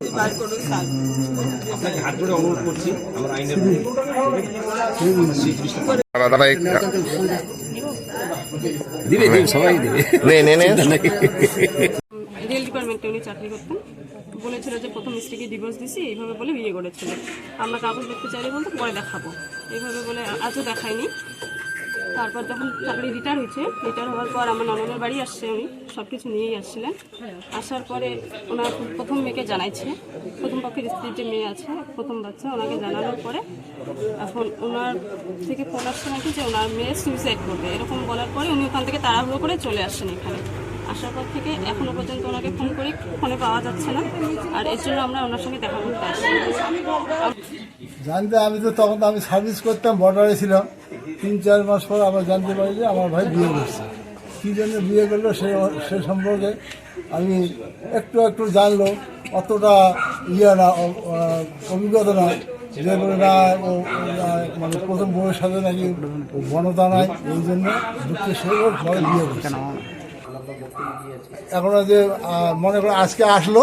বার করুন স্যার আপনাকে হাত ধরে অনুরোধ করছি আমার আইনের দাদা দাদা দিবে দিবে সবাই দিবে। নে নে নে। রেল ডিপার্টমেন্টে উনি চাকরি করতেন। বলেছিল যে প্রথম স্ত্রীকে ডিভোর্স দিছি এইভাবে বলে বিয়ে করেছিল। আমরা কাগজ দেখতে চাইলে বলতে পরে দেখাবো। এইভাবে বলে আজও দেখায়নি। তারপর যখন চাকরি রিটায়ার হয়েছে রিটায়ার হওয়ার পর আমার ননদের বাড়ি আসছে উনি সব কিছু নিয়েই আসছিলেন। আসার পরে ওনার প্রথম মেয়েকে জানাইছে, প্রথম পক্ষের স্ত্রীর যে মেয়ে আছে, প্রথম বাচ্চা, ওনাকে জানানোর পরে এখন ওনার থেকে ফোন আসছে নাকি যে ওনার মেয়ে সুইসাইড করবে, এরকম বলার পরে উনি ওখান থেকে তাড়াহুড়ো করে চলে আসছেন এখানে। আসার পর থেকে এখনও পর্যন্ত ওনাকে ফোন করে ফোনে পাওয়া যাচ্ছে না, আর এর জন্য আমরা ওনার সঙ্গে দেখা করতে আসছি। জানতে আমি তো তখন আমি সার্ভিস করতাম বর্ডারে ছিলাম। তিন, চার মাস পর আমরা জানতে পারি যে আমার ভাই বিয়ে করছে। কী জন্য বিয়ে করল সে সে সম্পর্কে আমি একটু একটু জানলো। অতটা ইয়ে না অভিজ্ঞতা না যে বলে না, ও মানে প্রথম বউয়ের সাথে নাকি বনতা নাই, এই জন্য দুঃখে সে ওর পরে বিয়ে করছে। এখন যে মনে করো আজকে আসলো।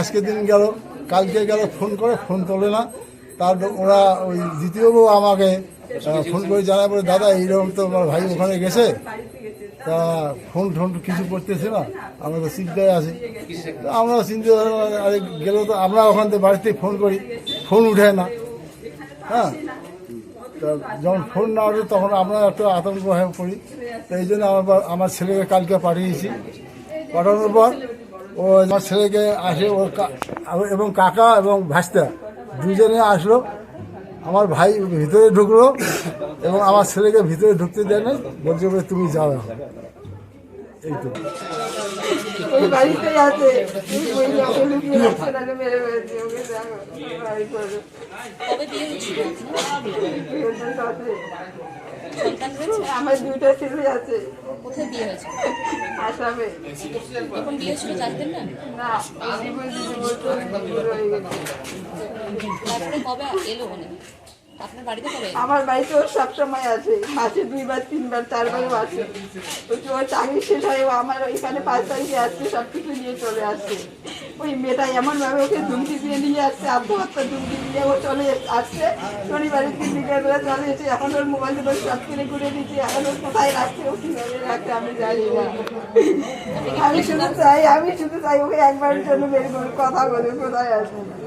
আজকে দিন গেল, কালকে গেল, ফোন করে, ফোন তোলে না। তার ওরা ওই দ্বিতীয় বউ আমাকে ফোন করে জানায় বলে, দাদা, এইরকম তো আমার ভাই ওখানে গেছে। তা ফোন টোন কিছু করতেছে না। আমরা তো চিন্তায় আছি। আমরা চিন্তা আরে গেলেও তো, আমরা ওখান থেকে বাড়িতে ফোন করি। ফোন উঠে না। হ্যাঁ? তা যখন ফোন না ওঠে তখন আমরা একটু আতঙ্ক হয়ে পড়ি। তো এই জন্য আমার আমার ছেলেকে কালকে পাঠিয়েছি। পাঠানোর পর ও আমার ছেলেকে আসে কা- এবং কাকা এবং ভাস্তা। দুজনে আসলো। আমার ভাই ভিতরে ঢুকলো এবং আমার ছেলেকে ভিতরে ঢুকতে দেয় না বলছে বলে তুমি যাও এই তো ওই বাড়িতেই আছে। ওই মহিলা ওকে লুকিয়ে রাখছে নাহলে মেরে ফেলছে ওকে বাড়ি করো। কবে বিয়ে হয়েছিল বিয়ের সাথে সন্তান রয়েছে আমার দুইটা ছেলে আছে। কোথায় বিয়ে হয়েছে? আসামে। বিয়ে ছিল জানতেন না? না তারপরে কবে এলো মানে আপনার বাড়িতে কবে আমার বাড়িতে ওর সবসময় আছে মাসে দুইবার, তিনবার, চারবারও আসে। যে ওর চাকরি শেষ হয় ও আমার ওইখানে পাঁচ তারিখে আসছে সব কিছু নিয়ে চলে আসছে। ওই মেয়েটা এমনভাবে ওকে ধুমকি দিয়ে নিয়ে আসছে আত্মহত্যা ধুমকি দিয়ে ও চলে আসছে। শনিবারের দিন বিকেলবেলা চলে এসে এখন ওর মোবাইল টোবাইল সব কিনে ঘুরে দিচ্ছে, এখন ওর কোথায় রাখছে, ও কীভাবে রাখছে আমি জানি না। আমি শুধু চাই, আমি শুধু চাই ওকে একবারের জন্য বের করে, কথা বলে কোথায় আসবে?